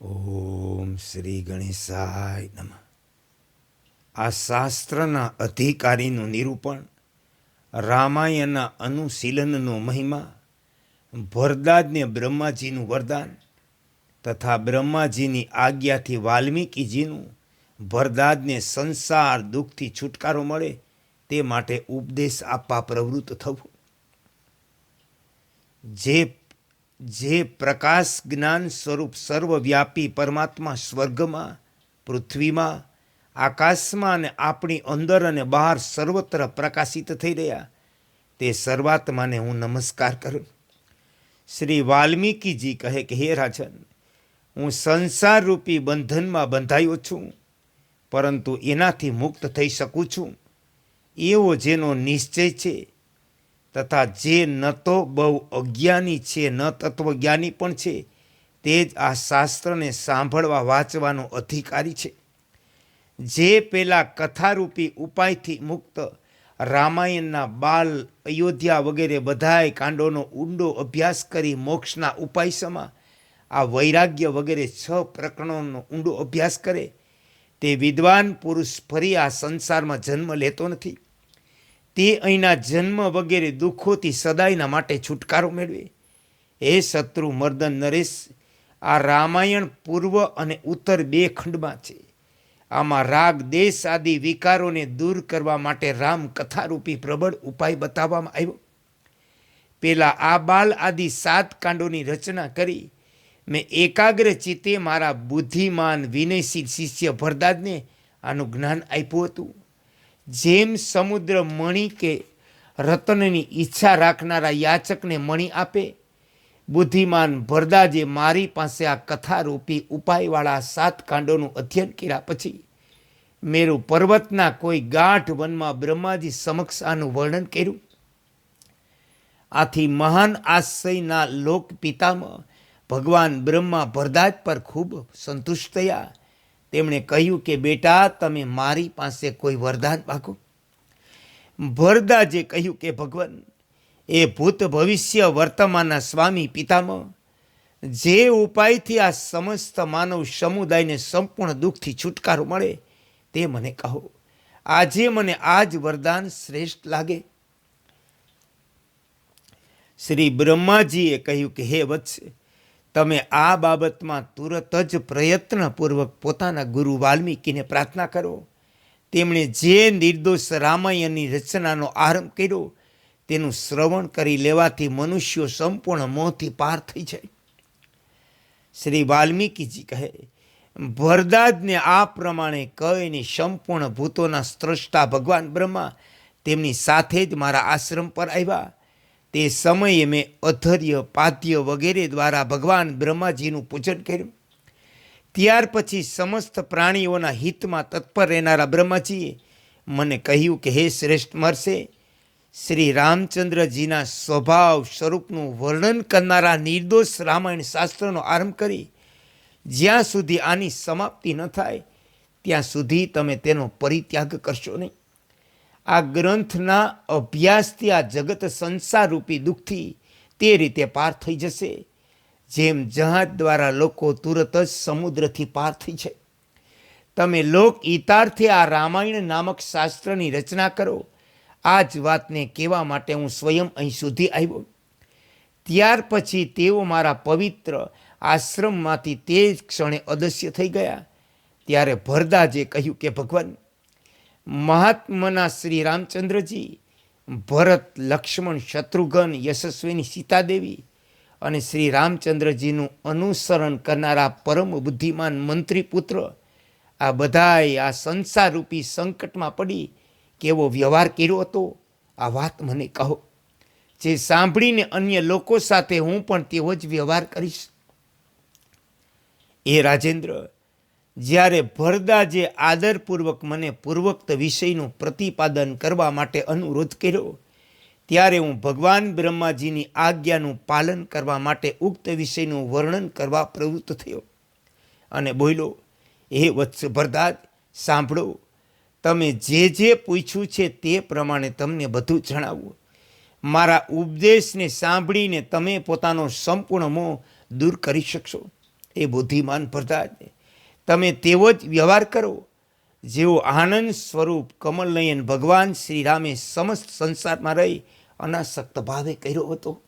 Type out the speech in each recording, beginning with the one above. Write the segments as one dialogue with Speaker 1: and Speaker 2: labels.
Speaker 1: ઓમ શ્રી ગણેશાય નમ. આ શાસ્ત્રના અધિકારીનું નિરૂપણ, રામાયણના અનુશીલનનો મહિમા ભરદાદને બ્રહ્માજીનું વરદાન તથા બ્રહ્માજીની આજ્ઞાથી વાલ્મીકીજીનું ભરદાદને સંસાર દુઃખથી છુટકારો મળે તે માટે ઉપદેશ આપવા પ્રવૃત્ત થવું. જે જે પ્રકાશ જ્ઞાન સ્વરૂપ સર્વવ્યાપી પરમાત્મા સ્વર્ગમાં, પૃથ્વીમાં, આકાશમાં અને આપણી અંદર અને બહાર સર્વત્ર પ્રકાશિત થઈ રહ્યા, તે સર્વાત્માને હું નમસ્કાર કરું. શ્રી વાલ્મીકીજી કહે કે, હે રાજન, હું સંસાર રૂપી બંધનમાં બંધાયો છું, પરંતુ એનાથી મુક્ત થઈ શકું છું. એવો જેનો નિશ્ચય છે તથા જે ન તો બહુ અજ્ઞાની છે, ન તત્વજ્ઞાની પણ છે, તે જ આ શાસ્ત્રને સાંભળવા વાંચવાનો અધિકારી છે. જે પેલા કથારૂપી ઉપાયથી મુક્ત રામાયણના બાલ અયોધ્યા વગેરે બધાય કાંડોનો ઊંડો અભ્યાસ કરી મોક્ષના ઉપાય સમા આ વૈરાગ્ય વગેરે છ પ્રકરણોનો ઊંડો અભ્યાસ કરે, તે વિદ્વાન પુરુષ ફરી આ સંસારમાં જન્મ લેતો નથી. તે અહીંના જન્મ વગેરે દુઃખોથી સદાયના માટે છુટકારો મેળવે. હે શત્રુ મર્દન નરેશ, આ રામાયણ પૂર્વ અને ઉત્તર બે ખંડમાં છે. આમાં રાગ, દેશ આદિ વિકારોને દૂર કરવા માટે રામ કથારૂપી પ્રબળ ઉપાય બતાવવામાં આવ્યો. પેલા આ બાલ આદિ સાત કાંડોની રચના કરી. મેં એકાગ્ર ચિત્તે મારા બુદ્ધિમાન વિનયશીલ શિષ્ય ભરદાદને આનું જ્ઞાન આપ્યું હતું. જેમ સમુદ્ર મણિ કે રતનની ઈચ્છા રાખનારા યાચકને મણી આપે, બુદ્ધિમાન ભરદાજે મારી પાસે આ કથારૂપી ઉપાયવાળા સાત કાંડોનું અધ્યયન કર્યા પછી મેરુ પર્વતના કોઈ ગાંઠ વનમાં બ્રહ્માજી સમક્ષ આનું વર્ણન કર્યું. આથી મહાન આશ્રયના લોક પિતામાં ભગવાન બ્રહ્મા ભરદાજ પર ખૂબ સંતુષ્ટ થયા. તેમણે કહ્યું કે, બેટા, તમે મારી પાસે કોઈ વરદાન માગો. ભરદાજે કહ્યું કે, ભગવાન, એ ભૂત ભવિષ્ય વર્તમાનના સ્વામી પિતામાં, જે ઉપાયથી આ સમસ્ત માનવ સમુદાયને સંપૂર્ણ દુઃખથી છુટકારો મળે, તે મને કહો. આજે મને આ જ વરદાન શ્રેષ્ઠ લાગે. શ્રી બ્રહ્માજીએ કહ્યું કે, હે વત્સ તમે આ બાબતમાં તુરત જ પ્રયત્નપૂર્વક પોતાના ગુરુ વાલ્મીકીને પ્રાર્થના કરો. તેમણે જે નિર્દોષ રામાયણની રચનાનો આરંભ કર્યો, તેનું શ્રવણ કરી લેવાથી મનુષ્યો સંપૂર્ણ મોહથી પાર થઈ જાય. શ્રી વાલ્મીકીજી કહે ભરદાદને આ પ્રમાણે કહીને સંપૂર્ણ ભૂતોના સ્રષ્ટા ભગવાન બ્રહ્મા તેમની સાથે જ મારા આશ્રમ પર આવ્યા. તે સમયે મેં અધર્ય પાત્ય વગેરે દ્વારા ભગવાન બ્રહ્માજીનું પૂજન કર્યું. ત્યાર પછી સમસ્ત પ્રાણીઓના હિતમાં તત્પર રહેનારા બ્રહ્માજીએ મને કહ્યું કે, હે શ્રેષ્ઠ મરશે શ્રી રામચંદ્રજીના સ્વભાવ સ્વરૂપનું વર્ણન કરનારા નિર્દોષ રામાયણ શાસ્ત્રનો આરંભ કરી, જ્યાં સુધી આની સમાપ્તિ ન થાય, ત્યાં સુધી તમે તેનો પરિત્યાગ કરશો નહીં. આ ગ્રંથના અભ્યાસથી આ જગત સંસારરૂપી દુઃખથી તે રીતે પાર થઈ જશે, જેમ જહાજ દ્વારા લોકો તુરત જ સમુદ્રથી પાર થઈ છે તમે લોક ઇતારથી આ રામાયણ નામક શાસ્ત્રની રચના કરો. આ જ વાતને કહેવા માટે હું સ્વયં અહીં સુધી આવ્યો. ત્યાર પછી તેઓ મારા પવિત્ર આશ્રમમાંથી તે જ ક્ષણે અદસ્ય થઈ ગયા. ત્યારે ભરદાજે કહ્યું કે ભગવાન મહાત્માના શ્રી રામચંદ્રજી, ભરત, લક્ષ્મણ, શત્રુઘ્ન, યશસ્વીની સીતાદેવી અને શ્રી રામચંદ્રજીનું અનુસરણ કરનારા પરમ બુદ્ધિમાન મંત્રી પુત્ર, આ બધાએ આ સંસારરૂપી સંકટમાં પડી કેવો વ્યવહાર કર્યો હતો? આ વાત મને કહો. જે સાંભળીને અન્ય લોકો સાથે હું પણ તેવો જ વ્યવહાર કરીશ. એ રાજેન્દ્ર જ્યારે ભરદાજે આદરપૂર્વક મને પૂર્વોક્ત વિષયનું પ્રતિપાદન કરવા માટે અનુરોધ કર્યો, ત્યારે હું ભગવાન બ્રહ્માજીની આજ્ઞાનું પાલન કરવા માટે ઉક્ત વિષયનું વર્ણન કરવા પ્રવૃત્ત થયો. અને બોલ્યો, હે વત્સ ભરદાજ, સાંભળો, તમે જે જે પૂછ્યું છે તે પ્રમાણે તમને બધું જણાવવું મારા ઉપદેશને સાંભળીને તમે પોતાનો સંપૂર્ણ મોહ દૂર કરી શકશો. એ બુદ્ધિમાન છે તમે તેવો જ વ્યવહાર કરો. જેવો આનંદ સ્વરૂપ કમલનયન ભગવાન શ્રી રામે સમસ્ત સંસારમાં રહી અનાસક્ત ભાવે કર્યો હતો.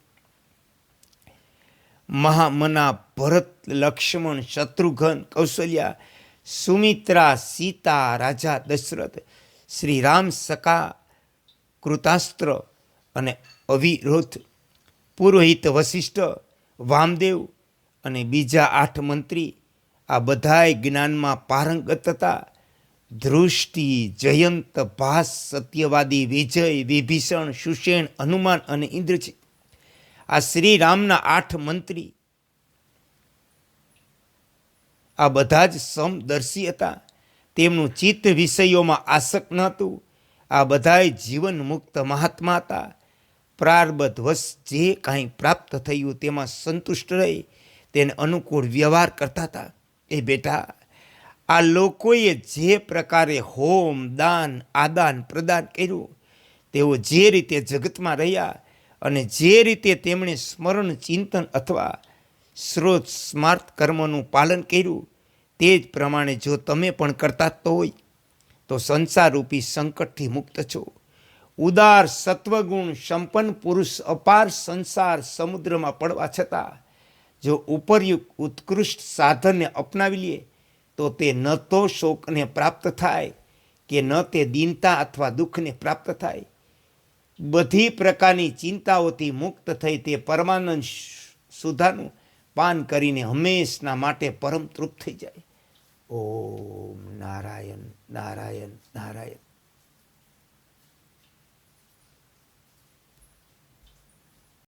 Speaker 1: મહામના ભરત, લક્ષ્મણ, શત્રુઘ્ન, કૌશલ્યા, સુમિત્રા, સીતા, રાજા, દશરથ, શ્રી રામ સકા કૃતાસ્ત્ર અને અવિરોધ, પુરોહિત વશિષ્ઠ વામદેવ અને બીજા આઠ મંત્રી આ બધાય જ્ઞાનમાં પારંગત હતા. ધૃષ્ટિ, જયંત, ભાસ, સત્યવાદી, વિજય, વિભીષણ, સુષેણ, હનુમાન અને ઇન્દ્રજીત આ શ્રી રામના આઠ મંત્રી. આ બધા જ સમદર્શી હતા. તેમનું ચિત્ત વિષયોમાં આસક્ત ન હતું આ બધાય જીવન મુક્ત મહાત્મા હતા. પ્રારબ્ધ વશ જે કાંઈ પ્રાપ્ત થયું તેમાં સંતુષ્ટ રહી, તેને અનુકૂળ વ્યવહાર કરતા હતા. એ બેટા, આ લોકોએ જે પ્રકારે હોમ, દાન, આદાન પ્રદાન કર્યું, તેઓ જે રીતે જગતમાં રહ્યા અને જે રીતે તેમણે સ્મરણ, ચિંતન અથવા સ્રોત, સ્માર્ત કર્મનું પાલન કર્યું, તે જ પ્રમાણે જો તમે પણ કરતા તો હોય, તો સંસારરૂપી સંકટથી મુક્ત છો. ઉદાર સત્વગુણ સંપન્ન પુરુષ અપાર સંસાર સમુદ્રમાં પડવા છતાં જો ઉપરયુક્ત ઉત્કૃષ્ટ સાધનને અપનાવી લઈએ તો તે ન તો શોકને પ્રાપ્ત થાય કે ન તે દીનતા અથવા દુઃખને પ્રાપ્ત થાય. બધી પ્રકારની ચિંતાઓથી મુક્ત થઈ તે પરમાનંદ સુધાનું પાન કરીને હંમેશના માટે પરમ તૃપ્ત થઈ જાય. ઓમ નારાયણ નારાયણ નારાયણ.